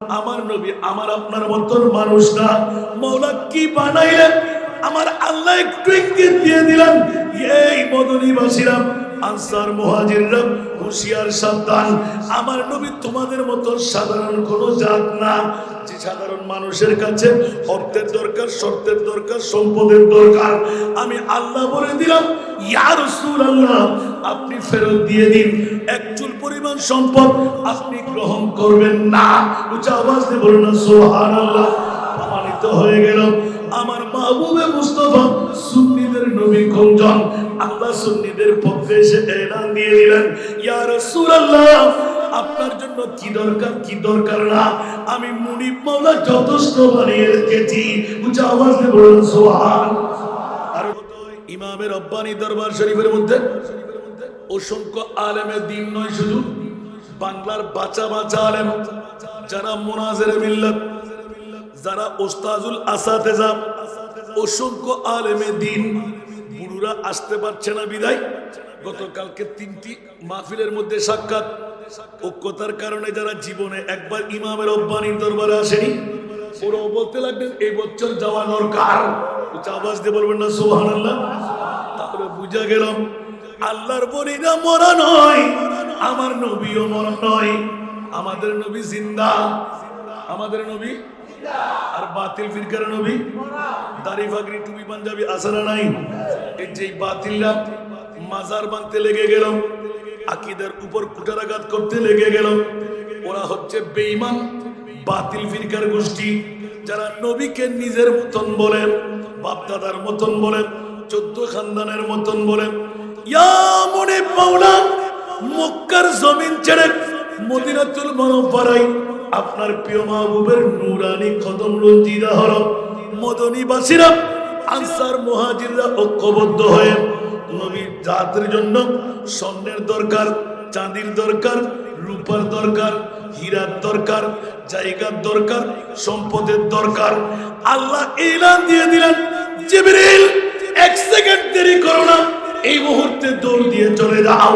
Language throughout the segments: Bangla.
আমার নবী আমার আপনার মতন মানুষ না। মৌলা কি বানাইলেন? আমার আল্লাহ একটু ইঙ্গিত দিয়ে দিলেন, এই মদনীবাসীরা আনসার মুহাজিররা হুঁশিয়ার সাবধান। আমার নবী তোমাদের মতো সাধারণ কোন জাত না, যে সাধারণ মানুষের কাছে অর্থের দরকার, শর্তের দরকার, সম্পদের দরকার। আমি আল্লাহ বলে দিলাম, ইয়া রাসূলুল্লাহ, আপনি ফেরত দিয়ে দিন। এক চুল পরিমাণ সম্পদ আপনি গ্রহণ করবেন না। উচ্চ আওয়াজ দিয়ে বলুন না সুবহানাল্লাহ। প্রমাণিত হয়ে গেল আমার মাহবুবে মুস্তফা সুন্নিদের নবী কোনজন আল্লাহ সুন্নিদের পক্ষে এসে এলান দিয়ে দিলেন, ইয়া রাসূলুল্লাহ, আপনার জন্য কি দরকার কি দরকার না? আমি মুনিব মাওলা যথেষ্ট বানিয়ে রেখেছি। উচ্চ আওয়াজ বলুন সুবহান আর ইমামের রব্বানি দরবার শরীফের মধ্যে? অসংখ্য আলেমের দিন নয় শুধু, বাংলার বাঁচা বাঁচা আলেম, যারা মোনাজের মিল্লাত যারা ওস্তাজুল আসাতেজা অসংখ্য আলেমে দিন, বুড়ুরা আসতে পারছে না বিদায়। গতকালকে তিনটি মাহফিলের মধ্যে সাক্ষাৎ। ঐক্যতার কারণে যারা জীবনে একবার ইমামের অব্বানির দরবারে আসেনি, ওরাও বলতে লাগলেন এই বছর যাওয়া দরকার। আওয়াজ দিয়ে বলবেন না সোহান আল্লাহ তাহলে বুঝা গেলাম আল্লাহর বলিরা মরা নয়, আমার নবীও মরা নয়, আমাদের নবী জিন্দা, আমাদের নবী আর বাতিল ফিরকার নবী। দাড়ি ফাগরি টুপি, পাঞ্জাবি আসারা নাই। এই যে বাতিলরা মাজার বাঁধতে লেগে গেল, আকিদের উপর কুটারাঘাত করতে লেগে গেল, ওরা হচ্ছে বেঈমান, বাতিল ফিরকার গোষ্ঠী। যারা নবীকে নিজের মতন বলেন বাপদাদার মতন বলেন চোদ্দ খানদানের মতন বলেন ইয়া মনে পাওনা মক্কার জমিন ছেড়ে মদিনাতুল মনোপাড়াই আপনার প্রিয় মাহবুবের নুরানি কদম রঞ্জিদা হল মদনীবাসীরা, আনসার মহাজিররা ঐক্যবদ্ধ হয়ে নবীর জাতের জন্য স্বর্ণের দরকার, চাঁদির দরকার, রূপার দরকার, হীরার দরকার, জায়গার দরকার, সম্পদের দরকার। আল্লাহ এলান দিয়ে দিলেন, জিবরিল, এক সেকেন্ড দেরি করো না, এই মুহূর্তে দৌড় দিয়ে চলে যাও।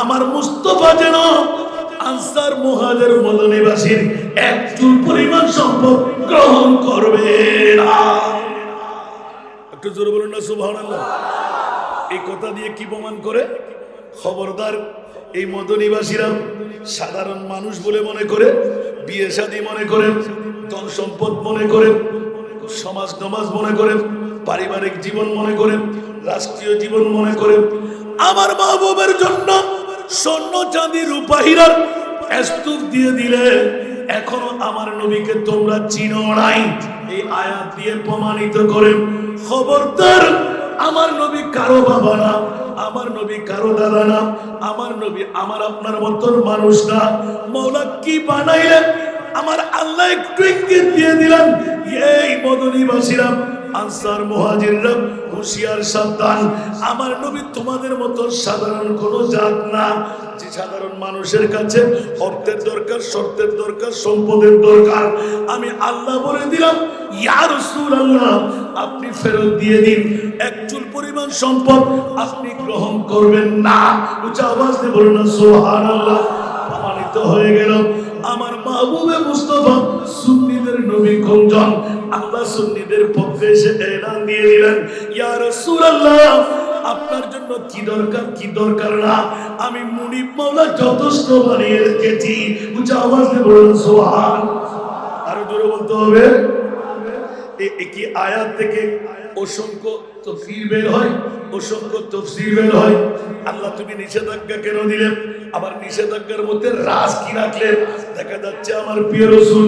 আমার মুস্তফা যেন আনসার মুহাজের মদনীবাসীর এক চুল পরিমাণ সম্পদ গ্রহণ করবে না। একটু জোরে বলুন না, সুবহানাল্লাহ। এই কথা দিয়ে কি প্রমাণ করে? খবরদার এই মদনীবাসীরা সাধারণ মানুষ বলে মনে করে, বিয়ে শাদী মনে করে, ধন সম্পদ মনে করে, সমাজ সমাজ মনে করে, পারিবারিক জীবন মনে করে, রাষ্ট্রীয় জীবন মনে করে। আমার মাহবুবের জন্য স্বর্ণ চাঁদি রূপা হীরার স্তূপ দিয়ে দিলে এখনও আমার নবীকে তোমরা চিনো নাই। এই আয়াত দিয়ে প্রমাণিত করে, খবরদার, আমার নবী কারও বাবা না, আমার নবী কারও দাদা না, আমার নবী আমার আপনার মতন মানুষ না। মৌলা কি বানাইলেন? আমার আল্লাহ একটু ইঙ্গিত দিয়ে দিলেন, এই মদনীবাসীরা আনসার মুহাজিররা হুঁশিয়ার সাবধান। আমার নবী তোমাদের মতো সাধারণ কোন জাত না সাধারণ মানুষের কাছে অর্থের দরকার, শর্তের দরকার, সম্পদের দরকার। আমি আল্লাহ বলে দিলাম, ইয়া রাসূলুল্লাহ, আপনি ফেরত দিয়ে দিন। এক চুল পরিমাণ সম্পদ আপনি গ্রহণ করবেন না। উচ্চ আওয়াজ দিয়ে বলুন না সুবহানাল্লাহ। প্রমাণিত হয়ে গেল, আমার মাহবুবে মুস্তফা নবী কোনজন আল্লাহ সুন্নিদের পক্ষে এসে এলান দিয়ে দিলেন। ইয়া রাসূলুল্লাহ, আপনার জন্য কি দরকার কি দরকার না? আমি মুনিব মাওলা যথেষ্ট বানিয়ে রেখেছি। উচ্চ আওয়াজ বলুন সুবহান আরও জোরে বলতে হবে। কি আয়াত থেকে অসংখ্য তফসির বের হয়? অসংখ্য তফসির বের হয়। আল্লাহ, তুমি নিষেধাজ্ঞা কেন দিলেন আবার নিষেধাজ্ঞার মধ্যে রাজ কি রাখলেন দেখা যাচ্ছে আমার প্রিয় রসুল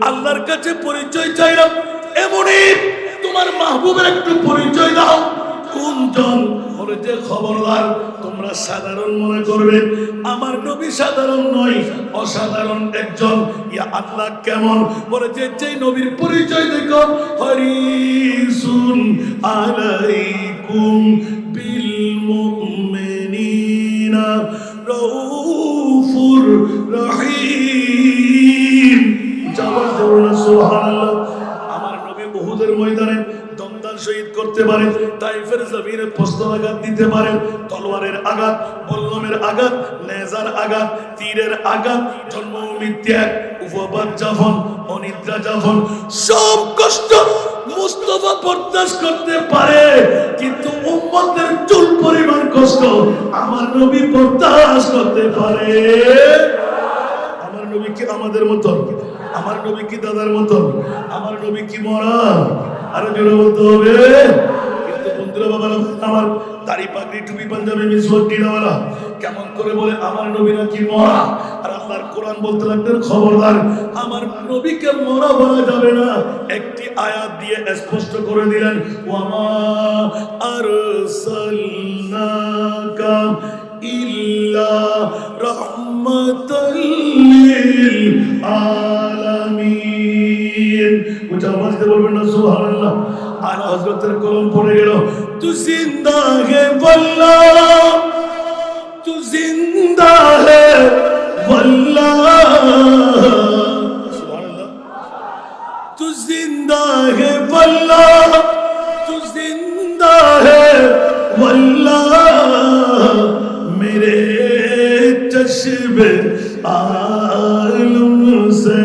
আল্লাহর কাছে পরিচয় চাই চাইলাম। এমনই তোমার মাহবুবের একটু পরিচয় দাও। কোনজন বলে যে খবরদার, তোমরা সাধারণ মনে করবে, আমার নবী সাধারণ নয়, অসাধারণ একজন। ইয়া আল্লাহ কেমন? বলে যে যে নবীর পরিচয় দেখো। হরিসুন আলাইকুম বিল মুমিনিনা রউফুর রহিম। আমার নবী ময়দানে শহীদ করতে পারেন তাইফের জমিনে প্রস্তরাঘাত দিতে পারেন তলোয়ারের আঘাত বল্লমের আঘাত, নেজার আঘাত, তীরের আঘাত জন্মভূমি ত্যাগ, উপবাদ যাপন, অনিদ্রা যাপন, সব কষ্ট মুস্তফা বরদাস্ত করতে পারে, কিন্তু উম্মতের চুল পরিমাণ কষ্ট আমার নবী বরদাস্ত করতে পারে। আমার নবী কি আমাদের মতন আমার নবী কি দাদার মতন? আমার নবী কি মরা আরও জোরে বলতে হবে। কিন্তু বন্ধুরা বাবারা, আমার দাড়ি পাগড়ি টুপি পাঞ্জাবি মিসওয়াক টিনাওয়ালা কেমন করে বলে আমার নবী নাকি মরা? আর আল্লাহর কোরআন বলতে লাগলেন, খবরদার, আমার নবীকে মরা বলা যাবে না। একটি আয়াত দিয়ে স্পষ্ট করে দিলেন, ওয়ামা আরসালনাকা ইল্লা রাহমাতাল বলবেন না, সুবহানাল্লাহ। আর হযরতের কলম পড়ে গেল। তু জিন্দা হে বল্লাহ তু জিন্দা হে বল্লাহ সুবহানাল্লাহ। তু জিন্দা হে বল্লাহ তু জিন্দা হে चश्मे आलम से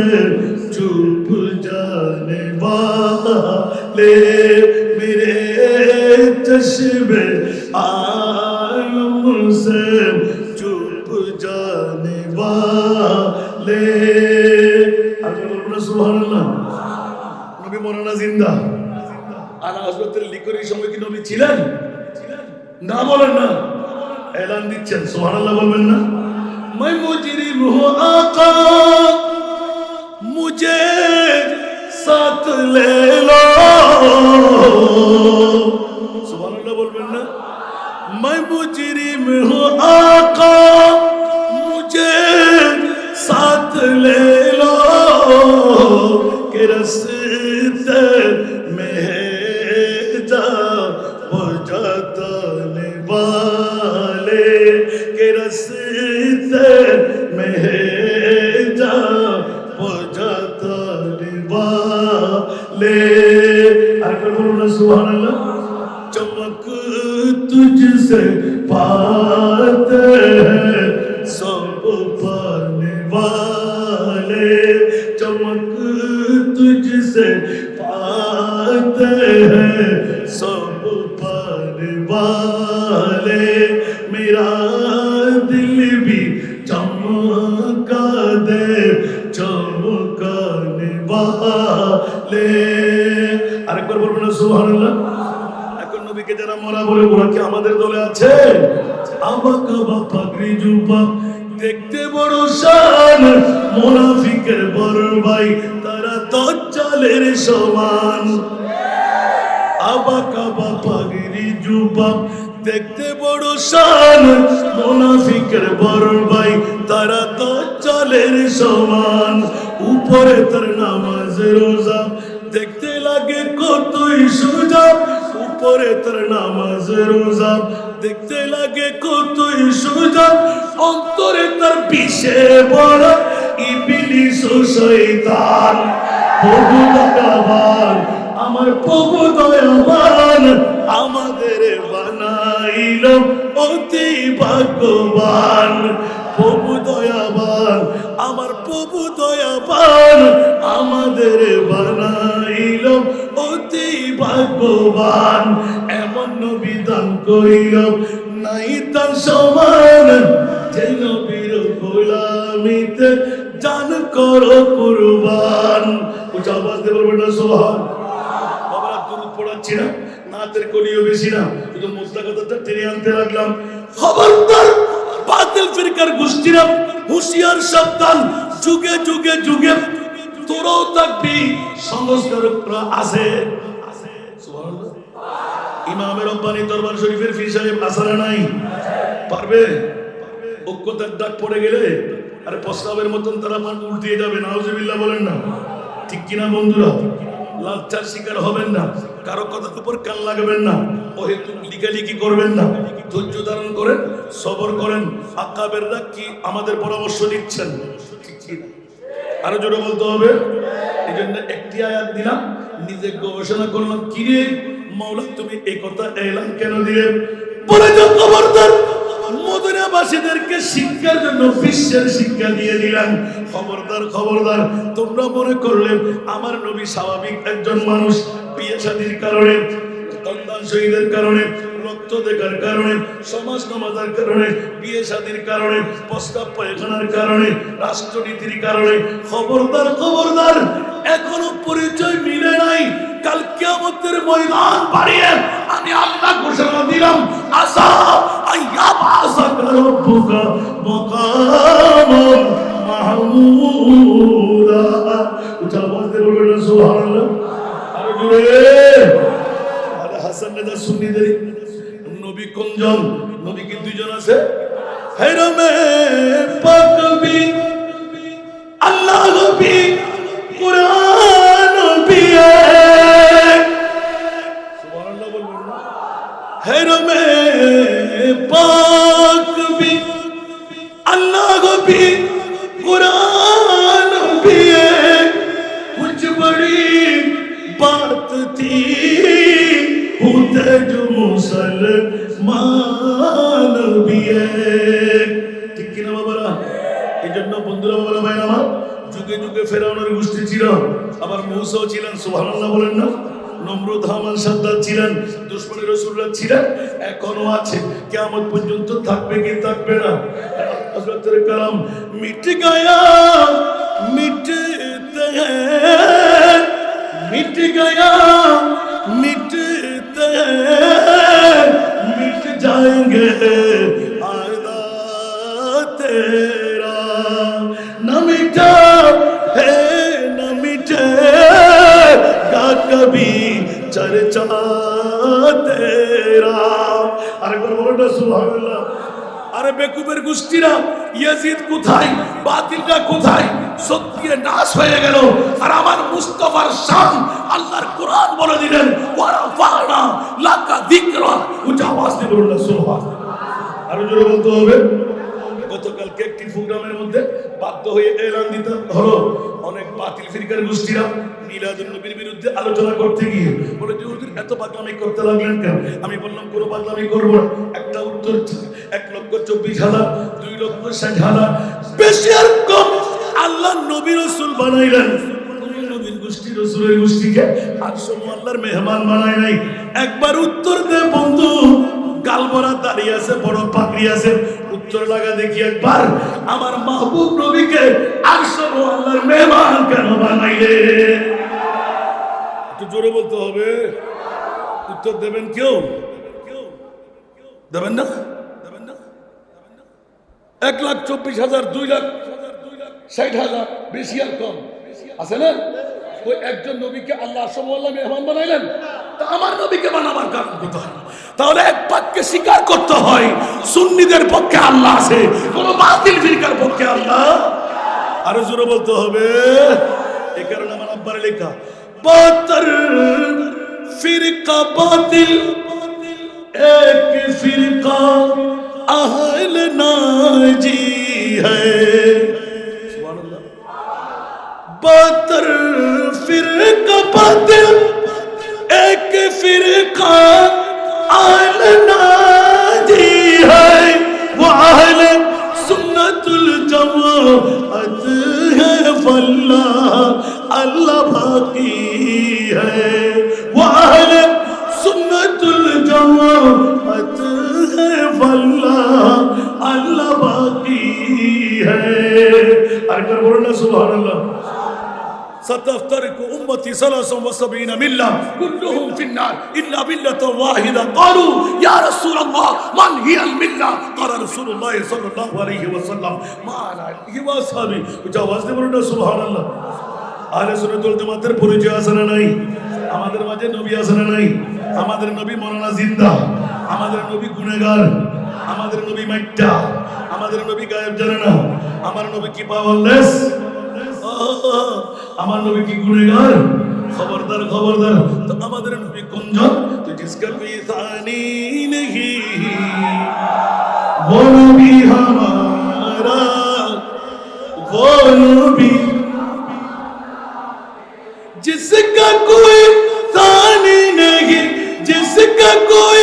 चुप जाने वाले मेरे चश्मे आलम से चुप जाने वाले আগে বলবো না সুবহানাল্লাহ নবী মরানা জিন্দা আলা হযরতের লিকরির সময় কি নবী ছিলেন না বলেন না এলান দিচ্ছেন সুবহানাল্লাহ বলবেন না میں مجرم ہوں آقا مجھے ساتھ لے لو سبحان اللہ بول بولنا میں مجرم ہوں آقا مجھے ساتھ لے لو کہ رستے वाले मेरा दिल भी चमका दे चमकाने वाले আরেকবার বলবো না সুবহানাল্লাহ এখন নবীকে যারা মরা বলে ওরা কি আমাদের দলে আছে আমাকা বা পাগড়ি জুব্বা দেখতে বড় শান মুনাফিকের বড় ভাই তারা দজ্জালের সমান আবাকা বা পাগড়ি জুব্বা। দেখতে বড় শান, মুনাফিকের বড় ভাই, তারা দজ্জালের সমান। উপরে তার নামাজ রোজা, দেখতে লাগে কতই সোজা উপরে তার নামাজ রোজা, দেখতে লাগে কতই সোজা অন্তরে তার পিছে বড় ইবিলিস শয়তান। প্রভু দয়াবান আমার প্রভু দয়াবান আমাদের বানাইল অতি ভাগ্যবান। প্রভু দয়াবান, আমার প্রভু দয়াবান আমাদের বানাইল অতি ভাগ্যবান। এমন নবিধান করিল, নাই তার সমান যে নবীর গোলামিতে জান করো কুরবান। উচ্চ আওয়াজ দিয়ে বলবেন সোহান না বেশি না, শুধু মুদ্রা কথাটা টেনে আনতে লাগলাম। খবরদার, বাতিল ফিরকার গোষ্ঠীরা সাবধান, যুগে যুগে যুগে থাকবি আছে। ইমামের রব্বানি দরবার শরীফের ফি সাহেব নাই। পারবে? ঐক্যতার ডাক পড়ে গেলে আরে প্রস্তাবের মতন তারা মান উল্টিয়ে যাবে, নাউজুবিল্লাহ বলেন না। ঠিক কিনা বন্ধুরা? লাচ্চার শিকার হবেন না। কারও কথার উপর কান লাগাবেন না। ও হেতু লিখালিখি করবেন না। ধৈর্য ধারণ করেন, সবর করেন। আকাবেররা কি আমাদের পরামর্শ দিচ্ছেন? আরও জোরে বলতে হবে। এই জন্য একটি আয়াত দিলাম। নিজে গবেষণা করলাম কি রে মাওলা, তুমি এই কথা এলাম কেন দিলে? বলে যাও খবরদার দুনিয়াবাসীদেরকে শিক্ষার জন্য বিশ্বের শিক্ষা দিয়ে দিলাম খবরদার খবরদার, তোমরা মনে করলে আমার নবী স্বাভাবিক একজন মানুষ, বিয়ে শাদীর কারণে কারণে দেখার কারণে, সমাজ নামাজার কারণে, বিয়ে শাদীর কারণে, প্রস্তাব পায়খানার কারণে, রাষ্ট্রনীতির কারণে, খবরদার খবরদার, এখনও পরিচয় মিলে নাই। কাল দিলাম, আসা, আইয়া আরে হাসান নেজা সুন্নিদের নবী কোনজন নবী কি দুইজন আছে হেরমে পাকবি আল্লাহ নবী কুরআন নবী সুবহানাল্লাহ বলবেন না হেরমে পাকবি আল্লাহ নবী कुरान भी है कुछ बड़ी बात थी होते जो মুসলমান ঠিক কিনা যুগে যুগে ফেরাউনের গোষ্ঠী আবার মৌসাও ছিলেন সুবহানাল্লাহ বলেন না নমরুদ হামান সাদ্দাত ছিলেন দুশ্মনী রসুল্লাহ ছিলেন এখনও আছে কেমন পর্যন্ত থাকবে কি থাকবে না হজরতের কালাম মিট গায়া গায়া মিটতে मिट जाएंगे आदा तेरा न मिटा है न मिटेगा कभी चर्चा तेरा আরেকবার বলো না সুবহানাল্লাহ আরে বেকুবের গোষ্ঠীরা ইয়াজিদ কোথায় বাতিলটা কোথায় সত্যি নাশ হয়ে গেল। আর আমার মুস্তফার শান আল্লাহর কোরআন বলে দিলেন লাকা উচ্চ আওয়াজ দিয়ে বলুন সুবহান আরও জোরে বলতে হবে। গতকালকে একটি প্রোগ্রামের মধ্যে বাধ্য হয়ে এলান দিতে হলো। অনেক বাতিল ফিরকার গোষ্ঠীরা মিলাদুল নবীর বিরুদ্ধে আলোচনা করতে গিয়ে বলে এত পাগলামি করতে লাগলেন কেন? আমি বললাম, কোনো পাগলামি করব না। একটা উত্তর, এক লক্ষ চব্বিশ হাজার, দুই লক্ষ ষাট হাজার। বেশি আর কম আল্লাহ নবী রসুল বানাইলেন। নবীর গোষ্ঠীকে। মেহমান নাই। একবার উত্তর বন্ধু। আছে, বড় আছে। উত্তর লাগা দেখি একবার। আমার মাহবুব নবীকে মেহমান কেন জোরে বলতে হবে। উত্তর দেবেন কেউ? দেবেন না? দেবেন না? এক লাখ চব্বিশ হাজার, দুই লাখ ষাট হাজার, বেশি আর কম। আছে না? ওই একজন নবীকে আল্লাহ আসমল্লা মেহমান বানাইলেন। আমার নবীকে তাহলে? এক করতে হয়, সুন্নিদের পক্ষে আল্লাহ বাতিল পক্ষে আল্লাহ আরও জোরে বলতে হবে। কারণে আমার এক আহল নাজি बातिल, एक फिरका अहल नाजी है। वो अहल सुन्नतुल जमाअत है वल्लाह अल्लाह बाकी है। वो अहल सुन्नतुल जमाअत है वल्लाह अल्लाह बाकी है। अगर बोलना सुभान अल्लाह ستفترق أمتي ثلاثا وسبعين ملة كلهم في النار إلا ملة واحدة قالوا يا رسول الله من هي الملة قال رسول الله صلى الله عليه وسلم ما أنا عليه وأصحابي وجاوز بلنا سبحان الله আহলে সুন্নাতুল জামাতের পরিচয় আছে না নাই আমাদের মাঝে নবী আছে না নাই আমাদের নবী মরানা জিন্দা আমাদের নবী গুনেগার আমাদের নবী মাইট্টা আমাদের নবী গায়েব জানে না আমার নবী কি পাওয়ারলেস আমার নবী কি গুনেগার খবরদার খবরদার তো আমাদের নবী কোনজন তো জিসকা কোই সানি নেহি वो नबी हमारा वो नबी जिसका कोई तानी नहीं जिसका कोई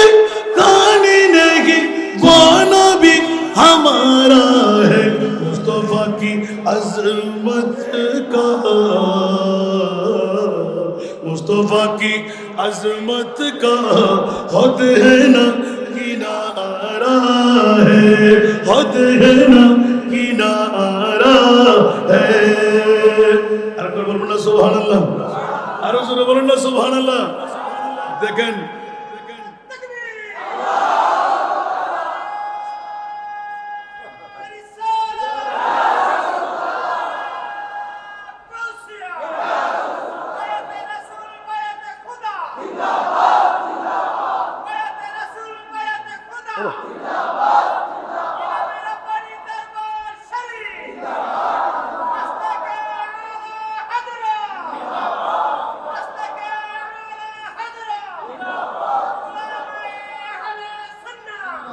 عظمت کا مصطفیٰ کی عظمت کا خود ہے نا کنارہ ہے خود ہے نا کنارہ ہے আরেকবার বলবেন না সুবহান আল্লাহ আরও জোরে বলুন না সুবহান আল্লাহ দেখেন দেখেন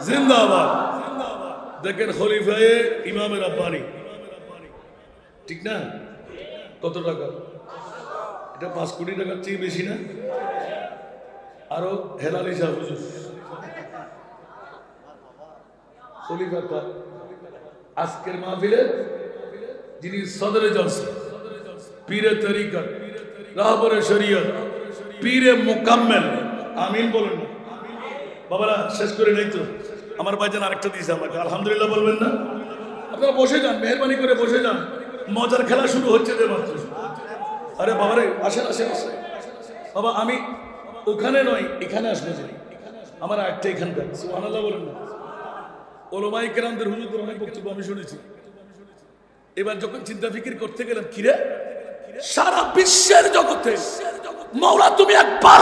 জিন্দাবাদ। দেখেন খলিফায়ে ইমামের আব্বানি। ঠিক না? কত টাকা? এটা পাঁচ কোটি টাকার চেয়ে বেশি না? আরও হেলাল হিসাব। হুজুর আজকের মাহফিলে যিনি সদরে জলসা, পীরে তরিকত, রাহবরে শরীয়ত, পীরে মোকাম্মেল। আমিন বলেন বাবারা, শেষ করে নেই তো? আমার ভাইজান আরেকটা দিয়েছে আমাকে। আলহামদুলিল্লাহ বলবেন না? আপনারা বসে যান, মেহরবানি করে বসে যান। মজার খেলা শুরু হচ্ছে যে মাত্র। আরে বাবারে, আসেন আসেন আসেন। বাবা, আমি ওখানে নয়, এখানে আসব যে। আমার একটা এখানকার। সুবহানাল্লাহ বলেন না। ওলমাই কেরামদের হুজুরদের অনেক বক্তব্য আমি শুনেছি। এবার যখন চিন্তা ফিকির করতে গেলাম কিরে সারা বিশ্বের জগতে মৌলা তুমি একবার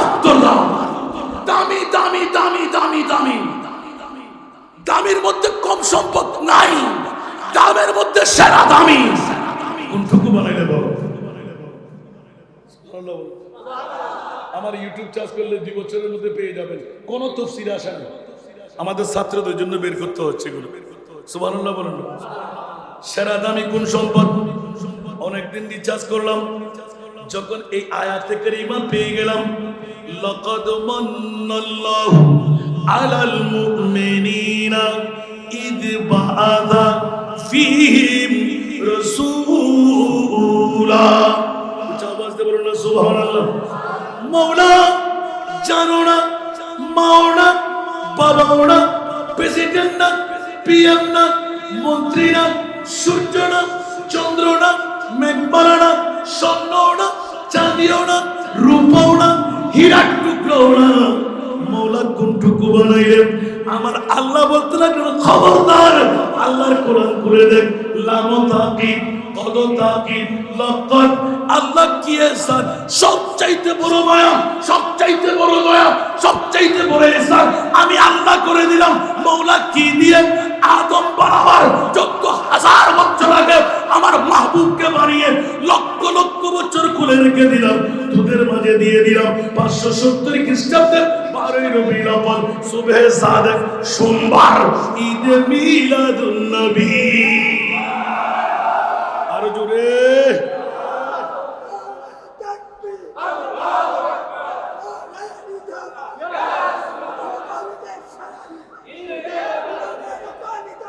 দামি দামি দামি দামি দামি। দামির মধ্যে কম সম্পদ নাই দামের মধ্যে সেরা দামি। কোনটুকু বানাইলে বলো। আমার ইউটিউব চার্জ করলে দুই বছরের মধ্যে পেয়ে যাবেন। কোন তফসির আসা নেই। আমাদের ছাত্রদের জন্য বের করতে হচ্ছে এগুলো। সুবহানাল্লাহ বলেন। না। সেরা দামি কোন সম্পদ? অনেকদিন রিচার্জ করলাম। যখন এই আয়াতে করিমা পেয়ে গেলাম লাকাদ মান্নাল্লাহু আলাল মুমিনিনা ইদ বাআদা ফীহিম রাসূলা আওয়াজ দিয়ে বলুন না, সুবহানাল্লাহ। মৌলা জানো না মাও না বাবাও না প্রেসিডেন্ট না পিএম না মন্ত্রী না সূর্য না চন্দ্র না মেঘমালা না স্বর্ণ না চাঁদিও না রূপও না হীরার টুকরো না মৌলা কোনটুকু বানাইলেন। আমার আল্লাহ বলতে লাগলেন, খবরদার, আল্লাহর কোরআন করে দেখ। লামো তাকিদ কদ তাকিদ লাকাদ আল্লাহ বড় বড় আমি আল্লাহ করে দিলাম, মৌলা কি দিয়ে? আদম বানাবার চোদ্দ হাজার বছর আগে আমার মাহবুবকে বানিয়ে লক্ষ লক্ষ বছর খুলে রেখে দিলাম। তোদের মাঝে দিয়ে দিলাম পাঁচশো সত্তর খ্রিস্টাব্দে বারোই রবিউল আউয়াল, সুবহে সাদেক সোমবার, ঈদে মিলাদ নবী।